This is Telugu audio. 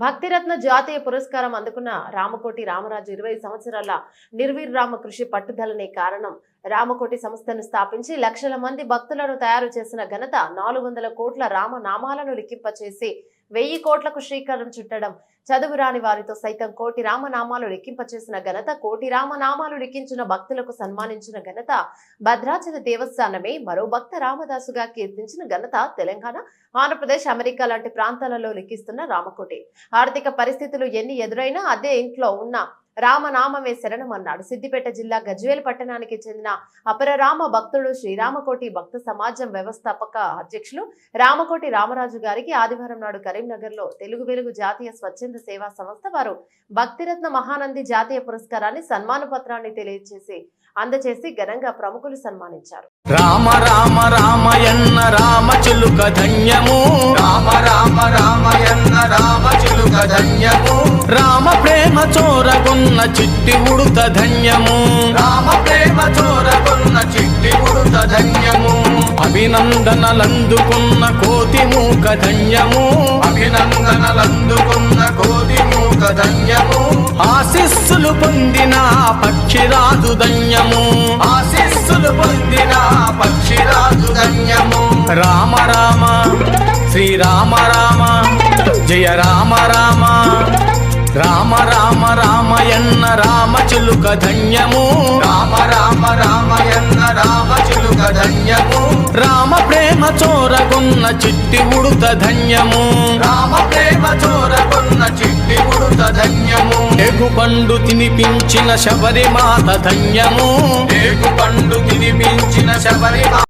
భక్తిరత్న జాతీయ పురస్కారం అందుకున్న రామకోటి రామరాజు ఇరవై సంవత్సరాల నిర్విరామ కృషి పట్టుదలనే కారణం. రామకోటి సంస్థను స్థాపించి లక్షల మంది భక్తులను తయారు చేసిన ఘనత నాలుగు వందల కోట్ల రామనామాలను లిఖింపచేసి వెయ్యి కోట్లకు శ్రీకారం చుట్టడం చదువు రాని వారితో సైతం కోటి రామనామాలు లిఖింపచేసిన ఘనత కోటి రామనామాలు లిఖించిన భక్తులకు సన్మానించిన ఘనత భద్రాచల దేవస్థానమే మరో భక్త రామదాసుగా కీర్తించిన ఘనత తెలంగాణ ఆంధ్రప్రదేశ్ అమెరికా లాంటి ప్రాంతాలలో లిఖిస్తున్న రామకోటి. ఆర్థిక పరిస్థితులు ఎన్ని ఎదురైనా అదే ఇంట్లో ఉన్న రామనామమే శరణం అన్నాడు సిద్దిపేట జిల్లా గజ్వేల్ పట్టణానికి చెందిన అపరరామ భక్తుడు శ్రీరామకోటి భక్త సమాజం వ్యవస్థాపక అధ్యక్షులు రామకోటి రామరాజు గారికి ఆదివారం నాడు కరీంనగర్లో తెలుగు వెలుగు జాతీయ స్వచ్ఛంద సేవా సంస్థ వారు భక్తిరత్న మహానంది జాతీయ పురస్కారాన్ని సన్మాన పత్రాన్ని తెలియజేసి అందజేసి ఘనంగా ప్రముఖులు సన్మానించారు. రామ రామ రామయన్న రామ చిలుక ధన్యము. రామ రామ రామయన్న రామ చిలుక ధన్యము. రామ చోరగొన్న చిట్టి ఉడుత ధన్యము రామ ప్రేమ చోరకున్న చిట్టి ఉడుత ధన్యము. అభినందనలందుకున్న కోతి మూక ధన్యము. అభినందనలందుకున్న కోటి మూక ధన్యము. ఆశిస్సులు పొందిన పక్షిరాజు ధన్యము. ఆశీస్సులు పొందిన పక్షిరాజు ధన్యము. రామ రామ శ్రీరామ రామ జయ రామ రామ రామ రామ రామయన్న రామ చిలుక ధన్యము. రామ రామ రామయన్న రామ చిలుక ధన్యము రామ ప్రేమ చోరగున్న చిట్టి ఉడుత ధన్యము. రామ ప్రేమ చోరగున్న చిట్టి ఉడుత ధన్యము ఎగు పండు తినిపించిన శబరిమాత ధన్యము. ఏగు పండు తినిపించిన శబరిమాత